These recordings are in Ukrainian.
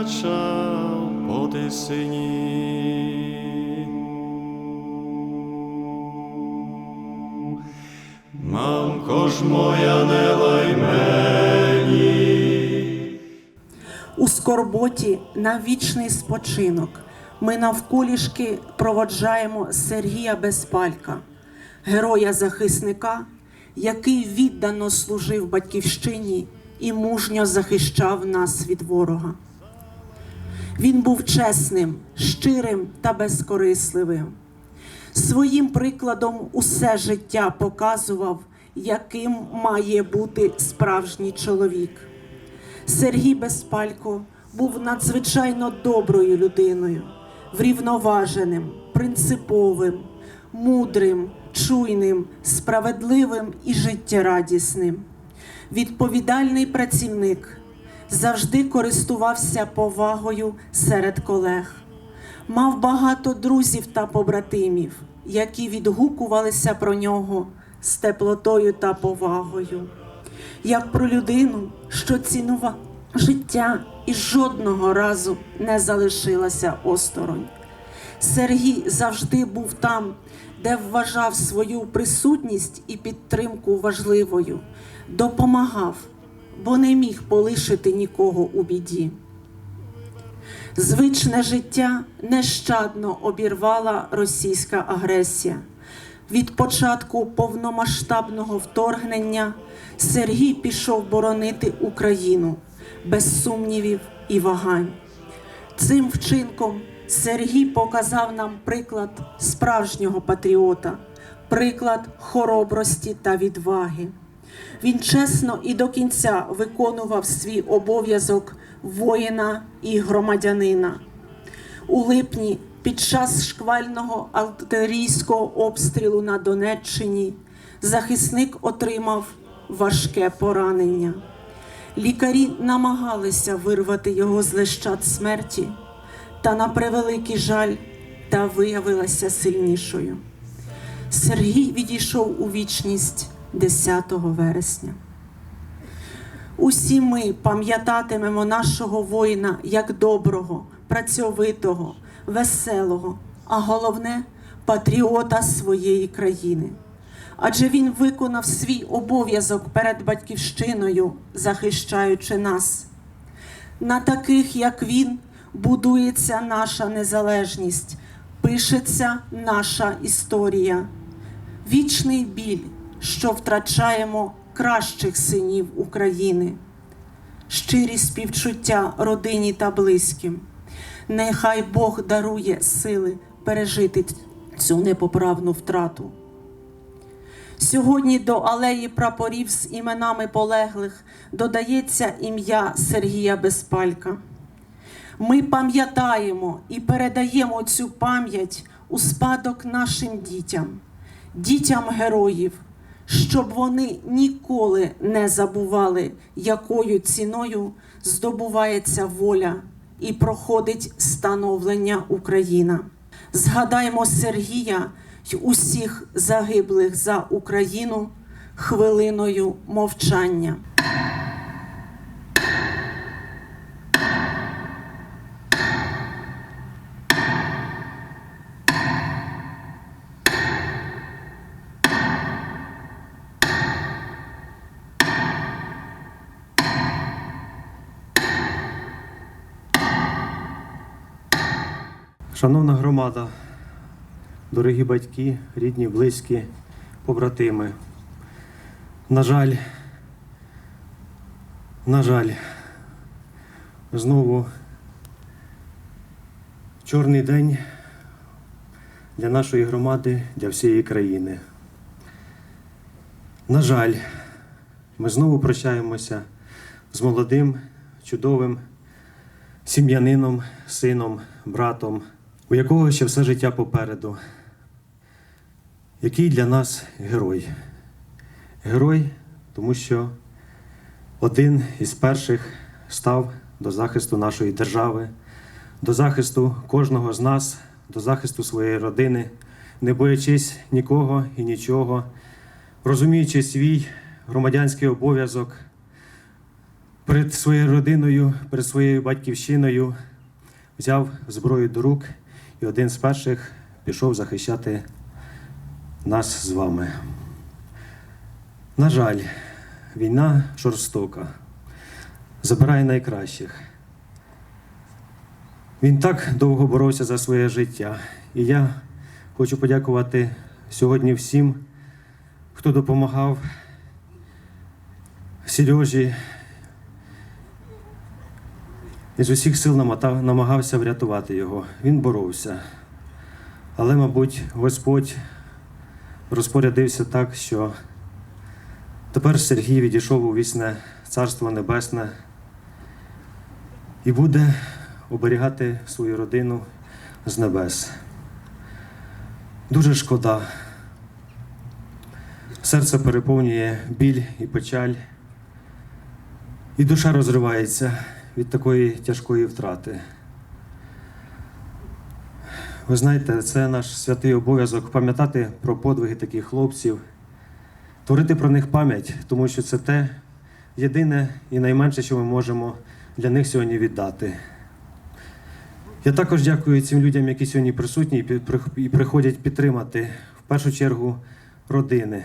кача по тисині. Мамко ж моя не лай. У скорботі на вічний спочинок ми навколішки проводжаємо Сергія Безпалька, героя-захисника, який віддано служив батьківщині і мужньо захищав нас від ворога. Він був чесним, щирим та безкорисливим. Своїм прикладом усе життя показував, яким має бути справжній чоловік. Сергій Безпалько був надзвичайно доброю людиною, врівноваженим, принциповим, мудрим, чуйним, справедливим і життєрадісним. Відповідальний працівник завжди користувався повагою серед колег. Мав багато друзів та побратимів, які відгукувалися про нього з теплотою та повагою як про людину, що цінувала життя і жодного разу не залишилася осторонь. Сергій завжди був там, де вважав свою присутність і підтримку важливою, допомагав, бо не міг полишити нікого у біді. Звичне життя нещадно обірвала російська агресія. Від початку повномасштабного вторгнення Сергій пішов боронити Україну без сумнівів і вагань. Цим вчинком Сергій показав нам приклад справжнього патріота, приклад хоробрості та відваги. Він чесно і до кінця виконував свій обов'язок воїна і громадянина. У липні під час шквального артилерійського обстрілу на Донеччині захисник отримав важке поранення. Лікарі намагалися вирвати його з лещат смерті, та на превеликий жаль та виявилася сильнішою. Сергій відійшов у вічність 10 вересня. Усі ми пам'ятатимемо нашого воїна як доброго, працьовитого, веселого, а головне патріота своєї країни. Адже він виконав свій обов'язок перед батьківщиною, захищаючи нас. На таких, як він, будується наша незалежність, пишеться наша історія. Вічний біль, що втрачаємо кращих синів України, щирі співчуття родині та близьким. Нехай Бог дарує сили пережити цю непоправну втрату. Сьогодні до алеї прапорів з іменами полеглих додається ім'я Сергія Безпалька. Ми пам'ятаємо і передаємо цю пам'ять у спадок нашим дітям, дітям героїв, щоб вони ніколи не забували, якою ціною здобувається воля і проходить становлення Україна. Згадаймо Сергія й усіх загиблих за Україну хвилиною мовчання. Шановна громада, дорогі батьки, рідні, близькі, побратими. На жаль, на жаль, знову чорний день для нашої громади, для всієї країни. На жаль, ми знову прощаємося з молодим, чудовим, сім'янином, сином, братом, у якого ще все життя попереду. Який для нас герой? Герой, тому що один із перших став до захисту нашої держави, до захисту кожного з нас, до захисту своєї родини, не боячись нікого і нічого, розуміючи свій громадянський обов'язок перед своєю родиною, перед своєю батьківщиною, взяв зброю до рук і один з перших пішов захищати нас з вами. На жаль, війна жорстока, забирає найкращих. Він так довго боровся за своє життя. І я хочу подякувати сьогодні всім, хто допомагав Сережі. І з усіх сил намагався врятувати його. Він боровся. Але, мабуть, Господь розпорядився так, що тепер Сергій відійшов у вісне Царство Небесне і буде оберігати свою родину з небес. Дуже шкода. Серце переповнює біль і печаль, і душа розривається від такої тяжкої втрати. Ви знаєте, це наш святий обов'язок пам'ятати про подвиги таких хлопців, творити про них пам'ять, тому що це те єдине і найменше, що ми можемо для них сьогодні віддати. Я також дякую цим людям, які сьогодні присутні і приходять підтримати в першу чергу родини,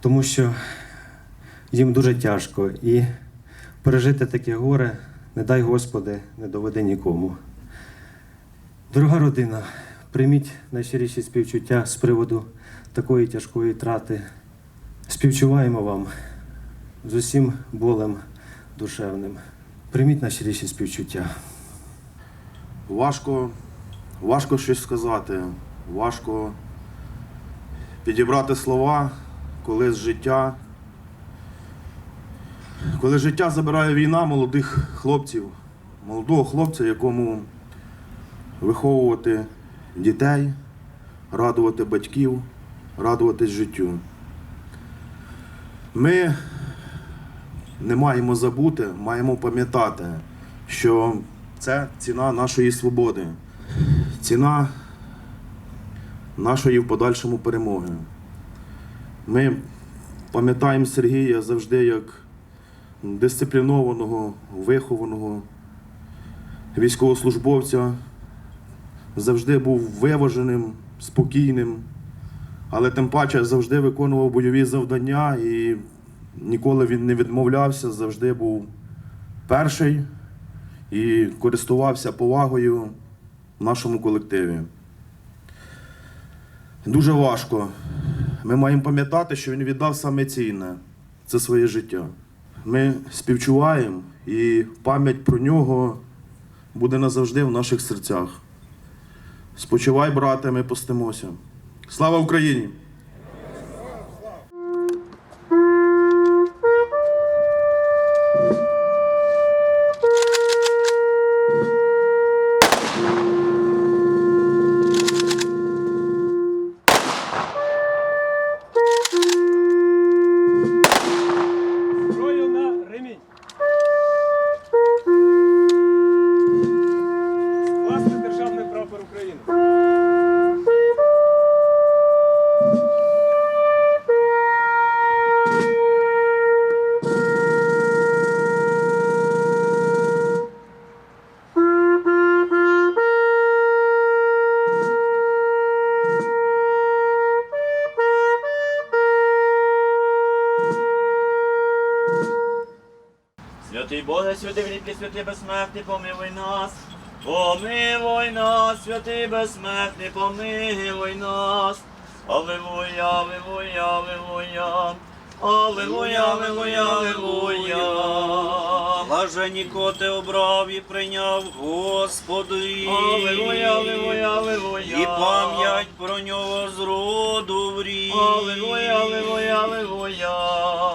тому що їм дуже тяжко і пережити таке горе, не дай Господи, не доведе нікому. Дорога родина, прийміть найщиріші співчуття з приводу такої тяжкої втрати. Співчуваємо вам з усім болем душевним. Прийміть найщиріші співчуття. Важко, важко щось сказати, важко підібрати слова, коли з життя. Коли життя забирає війна молодих хлопців, молодого хлопця, якому виховувати дітей, радувати батьків, радуватись життю. Ми не маємо забути, маємо пам'ятати, що це ціна нашої свободи, ціна нашої в подальшому перемоги. Ми пам'ятаємо Сергія завжди як дисциплінованого, вихованого військовослужбовця, завжди був виваженим, спокійним, але тим паче завжди виконував бойові завдання і ніколи він не відмовлявся, завжди був перший і користувався повагою в нашому колективі. Дуже важко. Ми маємо пам'ятати, що він віддав саме цінне це своє життя. Ми співчуваємо, і пам'ять про нього буде назавжди в наших серцях. Спочивай, брате, ми постимося. Слава Україні! Боже, святий великий, святий безсмертний, помилуй нас. Помилуй нас, святий безсмертний, помилуй нас. Аллилуйя, аллилуйя, аллилуйя. Аллилуйя, аллилуйя, аллилуйя. Блажені коти обрав і прийняв Господи. Аллилуйя, аллилуйя, аллилуйя. І пам'ять про нього з роду в рік. Аллилуйя, аллилуйя, аллилуйя.